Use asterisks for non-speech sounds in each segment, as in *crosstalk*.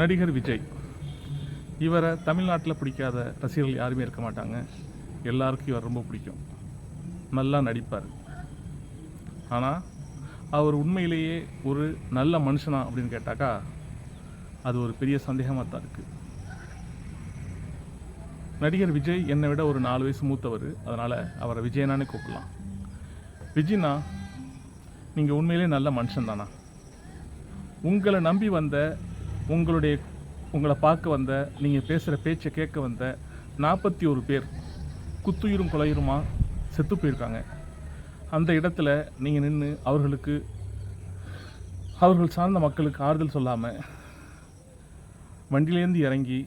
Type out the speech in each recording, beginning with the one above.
நடிகர் விஜய். இவரை தமிழ்நாட்டில் பிடிக்காத ரசிகர்கள் யாருமே இருக்க மாட்டாங்க. எல்லாருக்கும் இவர் ரொம்ப பிடிக்கும். நல்லா நடிப்பார். ஆனால் அவர் உண்மையிலேயே ஒரு நல்ல மனுஷனா அப்படின்னு கேட்டாக்கா அது ஒரு பெரிய சந்தேகமாக தான் இருக்குது நடிகர் விஜய் என்னை விட ஒரு நாலு வயசு மூத்தவர். அதனால் அவரை விஜயனானே கூப்பிடலாம். விஜய்னா நீங்கள் உண்மையிலே நல்ல மனுஷன் தானா உங்களை நம்பி வந்த உங்களுடைய உங்களை பார்க்க வந்த நீங்கள் பேசுகிற பேச்சை கேட்க வந்த நாற்பத்தி ஒரு பேர் குத்துயிரும் கொலையுருமா செத்து போயிருக்காங்க. அந்த இடத்துல நீங்கள் நின்று அவர்களுக்கு அவர்கள் சார்ந்த மக்களுக்கு ஆறுதல் சொல்லாமல் வண்டியிலேருந்து இறங்கி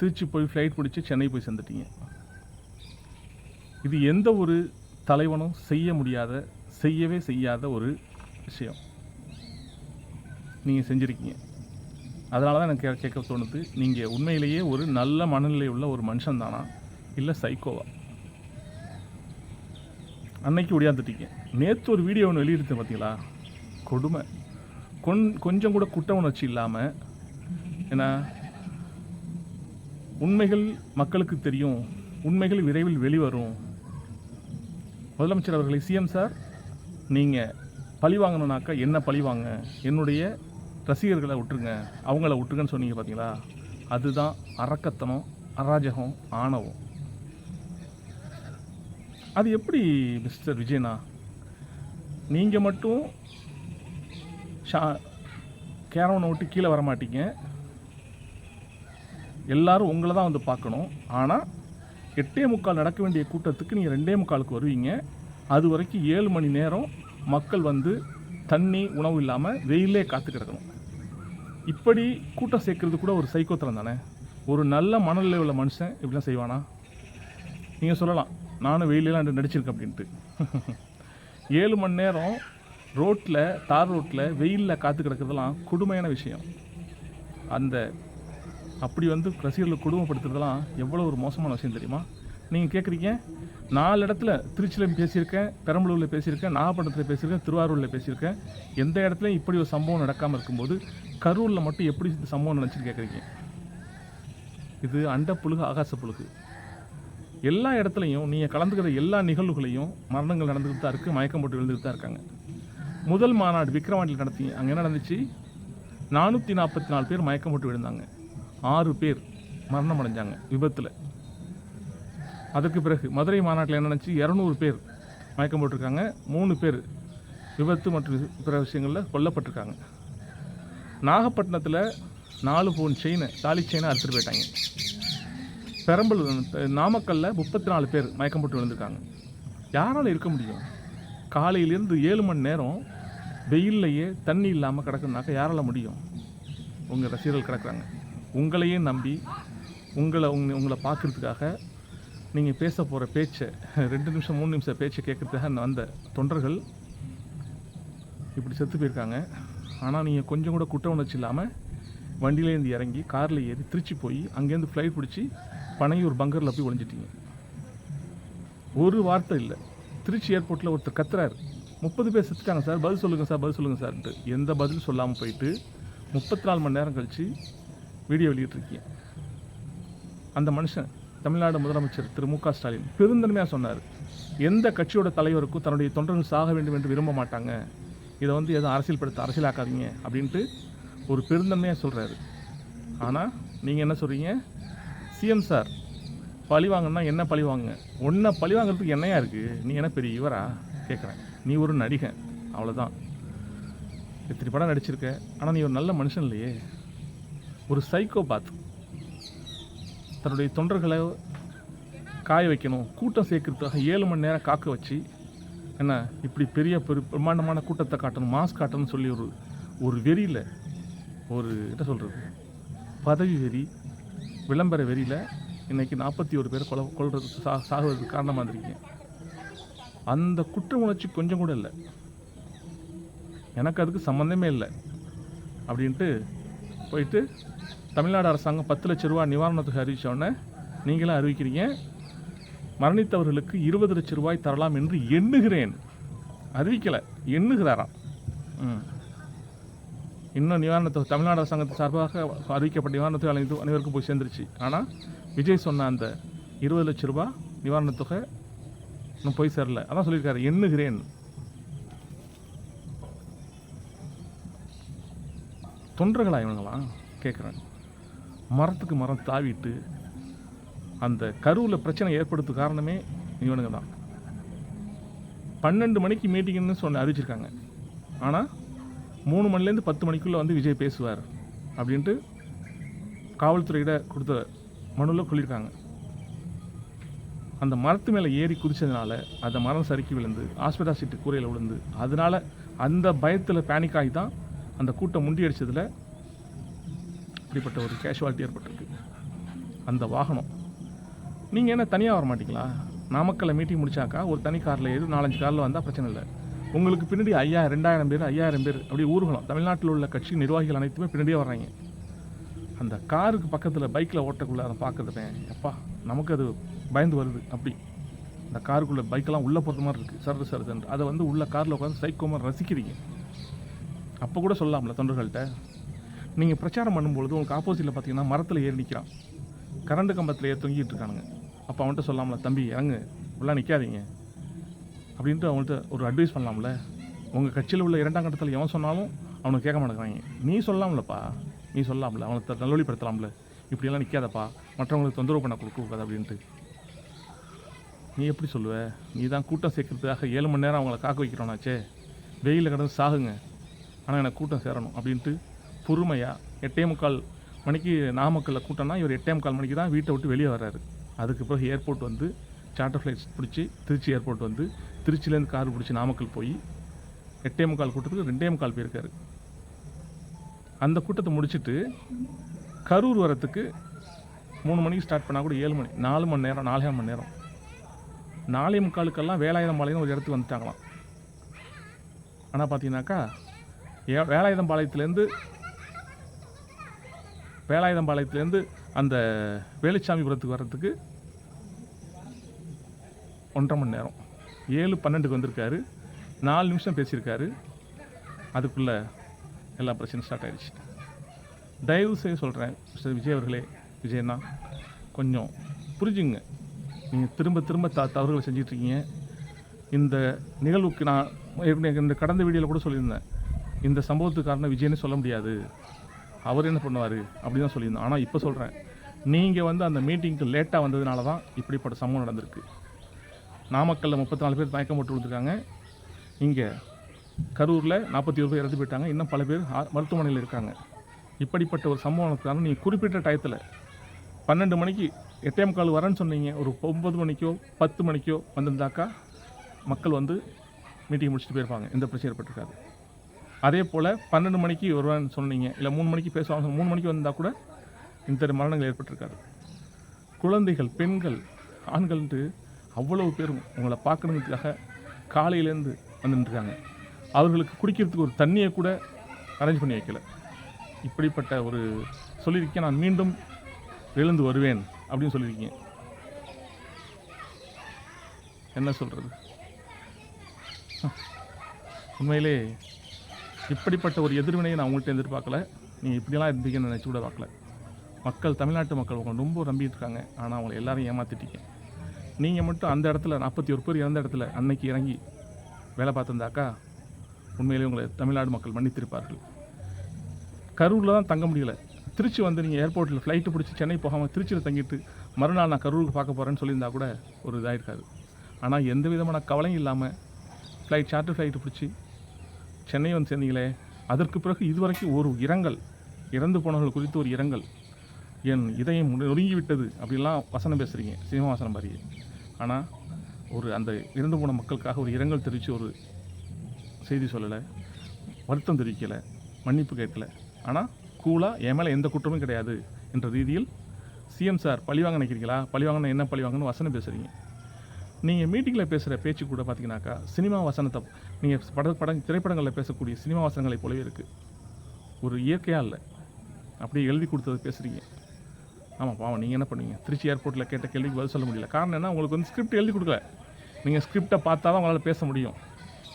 திருச்சி போய் ஃப்ளைட் பிடிச்சி சென்னை போய் சேர்ந்துட்டீங்க. இது எந்த ஒரு தலைவனும் செய்ய முடியாத செய்யவே செய்யாத ஒரு விஷயம். நீங்கள் செஞ்சுருக்கீங்க. அதனால தான் எனக்கு கே- கேட்க தோணுது நீங்கள் உண்மையிலேயே ஒரு நல்ல மனநிலை உள்ள ஒரு மனுஷன் தானா? இல்லை சைக்கோவா அன்னைக்கு ஒடியாந்துட்டீங்க. நேற்று ஒரு வீடியோ ஒன்று வெளியிடுத்தேன் பார்த்தீங்களா கொடுமை. கொன் கொஞ்சம் கூட குற்ற உணர்ச்சி இல்லாமல் ஏன்னா உண்மைகள் மக்களுக்கு தெரியும் உண்மைகள் விரைவில் வெளிவரும். முதலமைச்சர் அவர்களை சிஎம் சார் நீங்கள் பழி வாங்கணுனாக்கா என்ன பழி வாங்க? என்னுடைய ரசிகர்களை விட்டுருங்க. அவங்கள விட்டுருங்கன்னு சொன்னீங்க பார்த்தீங்களா அதுதான் அறக்கத்தனம் அராஜகம் ஆணவம். அது எப்படி மிஸ்டர் விஜயனா? நீங்கள் மட்டும் ஷா கேரவனை விட்டு கீழே வர மாட்டீங்க. எல்லாரும் உங்களை தான் வந்து பார்க்கணும். ஆனால் எட்டே முக்கால் நடக்க வேண்டிய கூட்டத்துக்கு நீங்கள் ரெண்டே முக்காலுக்கு வருவீங்க. அது வரைக்கும் ஏழு மணி நேரம் மக்கள் வந்து தண்ணி உணவு இல்லாமல் வெயிலே காத்து கிடக்கணும். இப்படி கூட்டம் சேர்க்கறது கூட ஒரு சைக்கோத்தனம் தானே? ஒரு நல்ல மனநிலை உள்ள மனுஷன் இப்படிலாம் செய்வானா? நீங்கள் சொல்லலாம். நானும் வெயிலெலாம் நடிச்சிருக்கேன் அப்படின்ட்டு. *laughs* ஏழு மணி நேரம் ரோட்டில் தார் ரோட்டில் வெயிலில் காத்து கிடக்கிறதெல்லாம் கொடுமையான விஷயம். அந்த அப்படி வந்து ரசிகர்களை கொடுமைப்படுத்துறதெல்லாம் எவ்வளோ ஒரு மோசமான விஷயம் தெரியுமா? நீங்கள் கேட்குறீங்க நாலு இடத்துல திருச்சியில் பேசியிருக்கேன் பெரம்பலூரில் பேசியிருக்கேன் நாகப்பட்டினத்தில் பேசியிருக்கேன் திருவாரூரில் பேசியிருக்கேன். எந்த இடத்துலையும் இப்படி ஒரு சம்பவம் நடக்காமல் இருக்கும்போது கரூரில் மட்டும் எப்படி இந்த சம்பவம் நினச்சின்னு கேட்குறீங்க இது அண்ட புழுகு ஆகாச புழுகு. எல்லா இடத்துலையும் நீங்கள் கலந்துக்கிற எல்லா நிகழ்வுகளையும் மரணங்கள் நடந்துக்கிட்டு தான் இருக்குது மயக்கம் போட்டு விழுந்துக்கிட்டு தான் இருக்காங்க. முதல் மாநாடு விக்ரவாண்டியில் நடத்தி அங்கே என்ன நடந்துச்சு? நானூற்றி நாற்பத்தி நாலு பேர் மயக்கம் போட்டு விழுந்தாங்க. ஆறு பேர் மரணம் அடைஞ்சாங்க விபத்தில். அதற்கு பிறகு மதுரை மாநாட்டில் என்ன நடந்துச்சு? இரநூறு பேர் மயக்கம் போட்டிருக்காங்க. மூணு பேர் விபத்து மற்றும் பிற விஷயங்களில் கொல்லப்பட்டிருக்காங்க. நாகப்பட்டினத்தில் நாலு பவுன் செயினை தாலி செயினை அறுத்துட்டு போயிட்டாங்க. பெரம்பலூர் நாமக்கல்ல முப்பத்தி நாலு பேர் மயக்கம் போட்டு விழுந்திருக்காங்க. யாரால் இருக்க முடியும்? காலையிலேருந்து ஏழு மணி நேரம் வெயில்லையே தண்ணி இல்லாமல் கிடக்குனாக்கா யாரால முடியும்? உங்கள் ரசிகர்கள் கிடக்குறாங்க. உங்களையே நம்பி உங்களை உங்களை பார்க்குறதுக்காக நீங்கள் பேச போகிற பேச்சை ரெண்டு நிமிஷம் மூணு நிமிஷம் பேச்சை கேட்கறதுக்காக வந்த தொண்டர்கள் இப்படி செத்து போயிருக்காங்க. ஆனால் நீங்கள் கொஞ்சம் கூட குற்ற உணர்ச்சி இல்லாமல் வண்டியிலேருந்து இறங்கி காரில் ஏறி திருச்சி போய் அங்கேருந்து ஃப்ளைட் பிடிச்சி பனையூர் பங்கரில் போய் ஒழிஞ்சிட்டீங்க ஒரு வார்த்தை இல்லை. திருச்சி ஏர்போர்ட்டில் ஒருத்தர் கத்துறாரு. முப்பது பேர் செத்துட்டாங்க சார். பதில் சொல்லுங்கள் சார் பதில் சொல்லுங்கள் சார்ன்ட்டு. எந்த பதில் சொல்லாமல் போயிட்டு முப்பத்தி நாலு மணி நேரம் கழித்து வீடியோ வெளியிட்டிருக்கீங்க. அந்த மனுஷன் தமிழ்நாடு முதலமைச்சர் திரு மு க ஸ்டாலின் பெருந்தன்மையாக சொன்னார். எந்த கட்சியோட தலைவருக்கும் தன்னுடைய தொண்டர்கள் சாக வேண்டும் என்று விரும்ப மாட்டாங்க. இதை வந்து எதுவும் அரசியல்படுத்த அரசியலாக்காதீங்க அப்படின்ட்டு ஒரு பெருந்தன்மையாக சொல்கிறாரு ஆனால் நீங்கள் என்ன சொல்கிறீங்க சிஎம் சார் பழி வாங்கினா என்ன பழி வாங்குங்க? ஒன்றை பழி வாங்குறதுக்கு என்னையா இருக்குது நீ என்ன பெரிய இவரா? கேட்குறேன் நீ ஒரு நடிகன். அவ்வளோதான் எத்தனை படம் நடிச்சிருக்க. ஆனால் நீ ஒரு நல்ல மனுஷன் இல்லையே. ஒரு சைக்கோ பாத் தன்னுடைய தொண்டர்களை காய வைக்கணும். கூட்டம் சேர்க்கறதுக்காக ஏழு மணி நேரம் காக்க வச்சு என்ன இப்படி பெரிய பெரு பிரம்மாண்டமான கூட்டத்தை காட்டணும் மாஸ் காட்டணும்னு சொல்லி ஒரு ஒரு வெறியில் ஒரு என்ன சொல்கிறது பதவி வெறி விளம்பர வெறியில் இன்றைக்கி நாற்பத்தி ஒரு பேர் கொலை கொள்றதுக்கு சா சாகுறதுக்கு காரணமாக இருந்திருக்கீங்க. அந்த குற்ற உணர்ச்சி கொஞ்சம் கூட இல்லை. எனக்கு அதுக்கு சம்மந்தமே இல்லை. அப்படின்ட்டு போயிட்டு தமிழ்நாடு அரசாங்கம் பத்து லட்ச ரூபா நிவாரணத்துக்கு அறிவித்தோடனே நீங்களும் அறிவிக்கிறீங்க. மரணித்தவர்களுக்கு இருபது லட்ச ரூபாய் தரலாம் என்று எண்ணுகிறேன். அறிவிக்கலை எண்ணுகிறாராம். ம். இன்னும் நிவாரணத்தை தமிழ்நாடு அரசாங்கத்து சார்பாக அறிவிக்கப்பட்ட நிவாரணத்தை அனைத்து அனைவருக்கும் போய் சேர்ந்துருச்சு. ஆனால் விஜய் சொன்ன அந்த இருபது லட்ச ரூபாய் நிவாரணத்தொகை இன்னும் போய் சேரல. அதான் சொல்லியிருக்காரு எண்ணுகிறேன். தொண்டர்களா இவங்களாம் கேட்குறேன் மரத்துக்கு மரம் தாவிட்டு அந்த கருவில் பிரச்சனை ஏற்படுத்த காரணமே இவனுங்க தான். பன்னெண்டு மணிக்கு மீட்டிங்னு சொன்ன அறிவிச்சிருக்காங்க. ஆனால் மூணு மணிலேருந்து பத்து மணிக்குள்ளே வந்து விஜய் பேசுவார் அப்படின்ட்டு காவல்துறையிட கொடுத்த மனுவில் சொல்லியிருக்காங்க அந்த மரத்து மேலே ஏறி குதிச்சதுனால அந்த மரம் சறுக்கி விழுந்து ஹாஸ்பிட்டல் சீட்டு கூரையில் விழுந்து அதனால அந்த பயத்தில் பேனிக் ஆகி தான் அந்த கூட்டம் முண்டியடிச்சதில் இப்படிப்பட்ட ஒரு கேஷுவாலிட்டி ஏற்பட்டிருக்கு. அந்த வாகனம். நீங்கள் என்ன தனியாக வர மாட்டிங்களா? நாமக்கல்ல மீட்டிங் முடிச்சாக்கா ஒரு தனி காரில் ஏறி நாலஞ்சு காரில் வந்தால் பிரச்சனை இல்லை. உங்களுக்கு பின்னாடி ஐயாயிரம் ரெண்டாயிரம் பேர் ஐயாயிரம் பேர் அப்படி ஊர்வலம் தமிழ்நாட்டில் உள்ள கட்சி நிர்வாகிகள் அனைத்துமே பின்னாடியே வர்றாங்க. அந்த காருக்கு பக்கத்தில் பைக்கில் ஓட்டக்குள்ளே அதை பார்க்குறதுமே எப்பா நமக்கு அது பயந்து வருது அப்படி. அந்த காருக்குள்ளே பைக்கெல்லாம் உள்ளே போகிற மாதிரி இருக்குது சரது சரதுன்னு அதை வந்து உள்ள காரில் உட்காந்து சைக்கோமாக ரசிக்கிறீங்க. அப்போ கூட சொல்லலாம்ல தொண்டர்கள்ட்ட. நீங்கள் பிரச்சாரம் பண்ணும்பொழுது உங்களுக்கு ஆப்போசிட்டில் பார்த்தீங்கன்னா மரத்தில் ஏறி நிற்கிறான் கரண்ட் கம்பத்தில் ஏறி தொங்கிட்டு இருக்கானுங்க அப்போ அவன்கிட்ட சொல்லலாம்ல தம்பி இறங்கு. உள்ளே நிற்காதீங்க அப்படின்ட்டு அவங்கள்ட்ட ஒரு அட்வைஸ் பண்ணலாம்ல. உங்கள் கட்சியில் உள்ள இரண்டாம் கட்டத்தில் எவன் சொன்னாலும் அவனுக்கு கேட்க மாட்டேங்கிறாங்க. நீ சொல்லலாம்லப்பா நீ சொல்லலாம்ல அவனை நல்வழிப்படுத்தலாம்ல இப்படியெல்லாம் நிற்காதப்பா மற்றவங்களுக்கு தொந்தரவு பண்ண கொடுக்கக்கூடாது அப்படின்ட்டு. நீ எப்படி சொல்லுவ? நீ தான் கூட்டம் சேர்க்கறதுக்காக ஏழு மணி நேரம் அவங்கள காக்க வைக்கிறோனாச்சே வெயிலில் கிடந்து சாகுங்க. ஆனால் எனக்கு கூட்டம் சேரணும் அப்படின்ட்டு பொறுமையாக எட்டே முக்கால் மணிக்கு நாமக்கல்லில் கூட்டம்னா இவர் எட்டே முக்கால் மணிக்கு தான் வீட்டை விட்டு வெளியே வர்றாரு. அதுக்கு பிறகு ஏர்போர்ட் வந்து சார்ட்டர் ஃப்ளைட்ஸ் பிடிச்சி திருச்சி ஏர்போர்ட் வந்து திருச்சியிலேருந்து கார் பிடிச்சி நாமக்கல் போய் எட்டே முக்கால் கூட்டத்துக்கு ரெண்டே முக்கால் போயிருக்காரு. அந்த கூட்டத்தை முடிச்சிட்டு கரூர் வரத்துக்கு மூணு மணிக்கு ஸ்டார்ட் பண்ணால் கூட ஏழு மணி நாலு மணி நேரம் நாலே மணி நேரம். நாலே முக்காலுக்கெல்லாம் வேலாயுதம் பாளையம் ஒரு இடத்துக்கு வந்துட்டாங்களாம். ஆனால் பார்த்தீங்கன்னாக்கா ஏ வேலாயுதம் பாளையத்துலேருந்து அந்த வேலுச்சாமிபுரத்துக்கு வர்றதுக்கு ஒன்றரை மணி நேரம். ஏழு பன்னெண்டுக்கு வந்திருக்காரு. நாலு நிமிஷம் பேசியிருக்காரு. அதுக்குள்ளே எல்லா பிரச்சனையும் ஸ்டார்ட் ஆயிடுச்சு. தயவு செய்து சொல்கிறேன் மிஸ்டர் விஜய் அவர்களே விஜயண்ணா கொஞ்சம் புரிஞ்சுங்க நீங்கள் திரும்ப திரும்ப த தவறுகளை செஞ்சிட்ருக்கீங்க இந்த நிகழ்வுக்கு நான் இந்த கடந்த வீடியோவில் கூட சொல்லியிருந்தேன். இந்த சம்பவத்துக்கு காரணம் விஜய்னு சொல்ல முடியாது. அவர் என்ன பண்ணுவார்? அப்படி தான் சொல்லியிருந்தோம். ஆனால் இப்போ சொல்கிறேன் நீங்கள் வந்து அந்த மீட்டிங்க்கு லேட்டாக வந்ததுனால தான் இப்படிப்பட்ட சம்பவம் நடந்திருக்கு. நாமக்கல்லில் முப்பத்தி நாலு பேர் தயக்கம் போட்டு விழுந்துருக்காங்க. இங்கே கரூரில் நாற்பத்தி ஒரு பேர் இறந்து போயிட்டாங்க. இன்னும் பல பேர் மருத்துவமனையில் இருக்காங்க. இப்படிப்பட்ட ஒரு சம்பவத்துக்கான நீங்கள் குறிப்பிட்ட டயத்தில் பன்னெண்டு மணிக்கு எட்டே முக்கால் வரேன்னு சொன்னீங்க. ஒரு ஒம்பது மணிக்கோ பத்து மணிக்கோ வந்திருந்தாக்கா மக்கள் வந்து மீட்டிங் முடிச்சுட்டு போயிருப்பாங்க. எந்த பிரச்சனை ஏற்பட்டிருக்காது. அதே போல் பன்னெண்டு மணிக்கு வருவான்னு சொன்னீங்க. இல்லை மூணு மணிக்கு பேசுவாங்க. மூணு மணிக்கு வந்தால் கூட இந்த மரணங்கள் ஏற்பட்டிருக்காது. குழந்தைகள் பெண்கள் ஆண்கள்ன்ட்டு அவ்வளவு பேரும் உங்களை பார்க்கணுங்கிறதுக்காக காலையிலேருந்து வந்துட்டுருக்காங்க அவர்களுக்கு குடிக்கிறதுக்கு ஒரு தண்ணியை கூட அரேஞ்ச் பண்ணி வைக்கல. இப்படிப்பட்ட ஒரு சொல்லியிருக்கேன். நான் மீண்டும் எழுந்து வருவேன் அப்படின்னு சொல்லியிருக்கீங்க. என்ன சொல்கிறது உண்மையிலே இப்படிப்பட்ட ஒரு எதிர்வினையை நான் உங்கள்கிட்ட எதிர்பார்க்கல. நீங்கள் இப்படியெல்லாம் இருந்தீங்கன்னு நினச்சி கூட பார்க்கல. மக்கள் தமிழ்நாட்டு மக்கள் உங்களை ரொம்ப நம்பிட்டு இருக்காங்க. ஆனால் அவங்களை எல்லாரையும் ஏமாற்றிட்டீங்க நீங்கள் மட்டும் அந்த இடத்துல நாற்பத்தி ஒரு பேர் இறந்த இடத்துல அன்னைக்கு இறங்கி வேலை பார்த்துருந்தாக்கா உண்மையிலே உங்களை தமிழ்நாடு மக்கள் மன்னித்திருப்பார்கள். கரூரில் தான் தங்க முடியல. திருச்சி வந்து நீங்கள் ஏர்போர்ட்டில் ஃப்ளைட்டு பிடிச்சி சென்னை போகாமல் திருச்சியில் தங்கிட்டு மறுநாள் நான் கரூருக்கு பார்க்க போகிறேன்னு சொல்லியிருந்தா கூட ஒரு இதாயிருக்காது. ஆனால் எந்த விதமான கவலையும் இல்லாமல் ஃப்ளைட் சார்ட்டர் ஃப்ளைட்டு பிடிச்சி சென்னை வந்து சேர்ந்தீங்களே அதற்கு பிறகு இதுவரைக்கும் ஒரு இரங்கல் இறந்து போனவர்கள் குறித்து ஒரு இரங்கல். என் இதயம் நொறுங்கிவிட்டது அப்படிலாம் வசனம் பேசுகிறீங்க சினிமா வசனம் மாதிரி ஆனால் ஒரு அந்த இறந்து போன மக்களுக்காக ஒரு இரங்கல் தெரிவித்து ஒரு செய்தி சொல்லலை வருத்தம் தெரிவிக்கலை மன்னிப்பு கேட்கல. ஆனால் கூலாக என் மேலே எந்த குற்றமும் கிடையாது என்ற ரீதியில் சிஎம் சார் பழிவாங்க நினைக்கிறீங்களா? பழிவாங்கன்னு என்ன பழிவாங்கன்னு வசனம் பேசுகிறீங்க நீங்கள் மீட்டிங்கில் பேசுகிற பேச்சு கூட பார்த்தீங்கன்னாக்கா சினிமா வசனத்தை நீங்கள் பட படம் திரைப்படங்களில் பேசக்கூடிய சினிமா வசனங்களை போலவே இருக்குது ஒரு இயற்கையாக இல்லை. அப்படியே எழுதி கொடுத்தது பேசுகிறீங்க ஆமாம் பாவம் நீங்கள் என்ன பண்ணுவீங்க? திருச்சி ஏர்போர்ட்டில் கேட்ட கேள்விக்கு பதில் சொல்ல முடியல. காரணம் என்ன? உங்களுக்கு வந்து ஸ்கிரிப்ட் எழுதி கொடுக்கல. நீங்கள் ஸ்கிரிப்டை பார்த்தா தான் உங்களால் பேச முடியும்.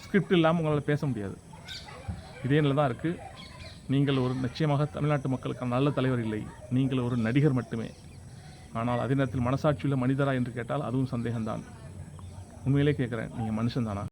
ஸ்கிரிப்ட் இல்லாமல் உங்களால் பேச முடியாது. இதே நிலை தான் இருக்குது நீங்கள் ஒரு நிச்சயமாக தமிழ்நாட்டு மக்களுக்கான நல்ல தலைவர் இல்லை. நீங்கள் ஒரு நடிகர் மட்டுமே. ஆனால் அதே நேரத்தில் மனசாட்சியுள்ள மனிதரா என்று கேட்டால் அதுவும் சந்தேகம்தான். உண்மையிலே கேட்குறேன். நீங்கள் மனுஷன் தானா?